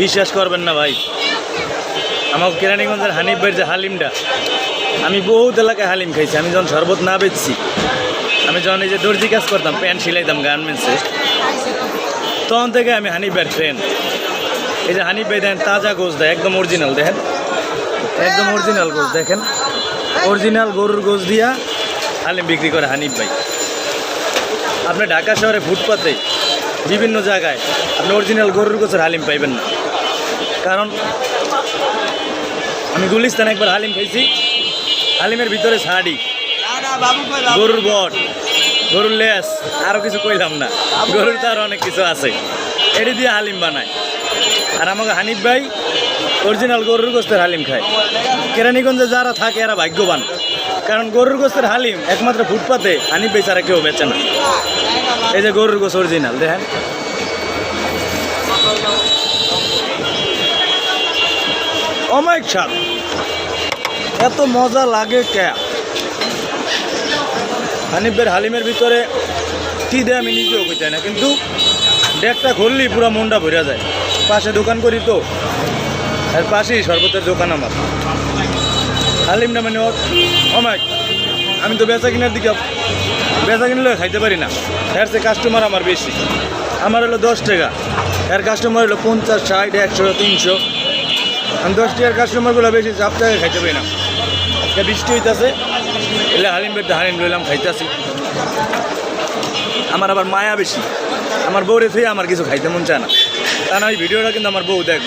বিশ্বাস করবেন না ভাই। আমার কেরানীগঞ্জের হানিফ ভাইয়ের যে হালিমটা, আমি বহুত এলাকায় হালিম খাইছি, আমি যখন শরবত না বেচছি, আমি যখন এই যে দর্জি কাজ করতাম, প্যান্ট সিলাইতাম গার্মেন্টসে তখন থেকে আমি হানিফ ভাইয়ের ফ্রেন্ড এই যে হানিফ ভাই দেখেন, তাজা গোছ দেয়, একদম অরিজিনাল দেখেন। একদম অরিজিনাল গোছ দেখেন। অরিজিনাল গরুর গোছ দিয়া হালিম বিক্রি করে হানিফ ভাই। আপনি ঢাকা শহরে ফুটপাতে বিভিন্ন জায়গায় আপনি অরিজিনাল গরুর গোছের হালিম পাইবেন না। কারণ আমি গুলিস্তানে একবার হালিম খাইছি, হালিমের ভিতরে শাড়ি গরুর বট, গরুর লেস আরও কিছু কইলাম না। গরুর তো আর অনেক কিছু আছে। এটি দিয়ে হালিম বানায়। আর আমাকে হানিফ ভাই অরিজিনাল গরুর গোস্তের হালিম খায়। কেরানীগঞ্জে যারা থাকে, এরা ভাগ্যবান। কারণ গরুর গোস্তের হালিম একমাত্র ফুটপাতে ভাই ছাড়া কেউ বেচে না। এই যে গরুর গোস অরিজিনাল দেখেন। অমায়িক স্বাদ এত মজা লাগে কে? হানিফের হালিমের ভিতরে কি দেয় আমি নিজেও কইতে না, কিন্তু ডেকটা খুললেই পুরো মনটা ভরে যায়। পাশে দোকান করি তো আর পাশেই শরবতের দোকান আমার। হালিমটা মানে অমায়িক আমি তো বেচা কিনার দিকে বেচা কিনলে খাইতে পারি না। এর সে কাস্টমার আমার বেশি। আমার হলো দশ টাকা। এর কাস্টমার হলো পঞ্চাশ, ষাট, একশো, তিনশো। আমি দশ টাকার কাস্টমারগুলো বেশি চাপ টাকা খাইতে পারি না। বৃষ্টি হইতাছে। এলে হালিম বেড হালিম লইলাম, খাইতেছি। আমার আবার মায়া বেশি। আমার বউরে থেকে আমার কিছু খাইতে মন চায় না। তা না ওই ভিডিওটা কিন্তু আমার বউ দেখব।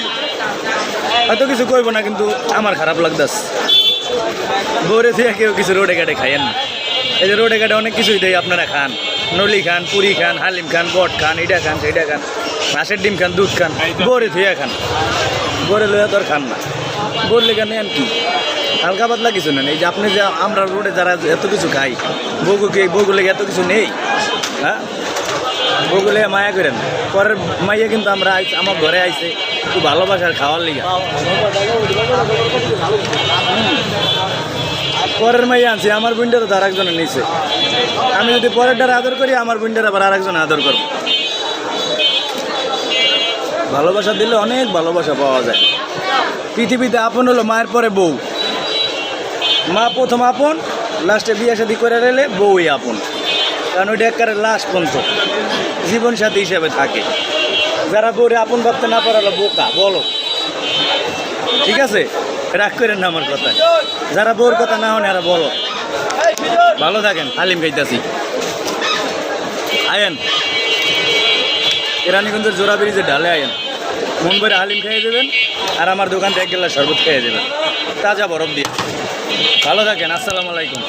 হয়তো কিছু করব না, কিন্তু আমার খারাপ লাগতাস বউরে থেকে কেউ কিছু রোডে ঘাটে খাইয়েন না। এই যে রোডে ঘাটে অনেক কিছুই দেয় আপনারা খান। নলি খান, পুরি খান, হালিম খান, বট খান এটা খান সেটা খান, হাঁসের ডিম খান, দুধ খান বউরে থুয়া খান। বউরে লইয়া তো আর খান না। বউর লেখা নেন কি? হালকা পাতলা কিছু নেন। এই যে আপনি যে আমরা রোডে যারা এত কিছু খাই বউগুকে বউগুলো এত কিছু নেই? হ্যাঁ? বউগুলো মায়া করেন। পরের মাইয়া কিন্তু আমরা আইস- আমার ঘরে আইছে একটু ভালোবাসার খাওয়ার লিগা। পরের মাই আনছি, আমার বুনটা তো আর একজনের নিচে আমি যদি পরেরটার আদর করি, আমার বুনটার আবার আরেকজন আদর করব। ভালোবাসা দিলে অনেক ভালোবাসা পাওয়া যায়। পৃথিবীতে আপন হলো মায়ের পরে বউ। মা প্রথম আপন, লাস্টে বিয়ে শাদি করে রেলে বউই আপন। কারণ ওইটা একেবারে লাস্ট পর্যন্ত। জীবন সাথী হিসেবে থাকে। যারা বউরে আপন ভাবতে না পারালো বোকা, বলো। ঠিক আছে? রাগ করেন না আমার কথা। যারা বউর কথা না হন এরা বলো। ভালো থাকেন, হালিম খাইতাছি। আয়েন। কেরানীগঞ্জের জোড়া ব্রিজে ঢালে আয়েন। মন করে হালিম খাইয়ে দেবেন আর আমার দোকান থেকে এক শরবত খাইয়ে দেবেন। তাজা বরফ দিয়ে। ভালো থাকেন, আসসালামু আলাইকুম।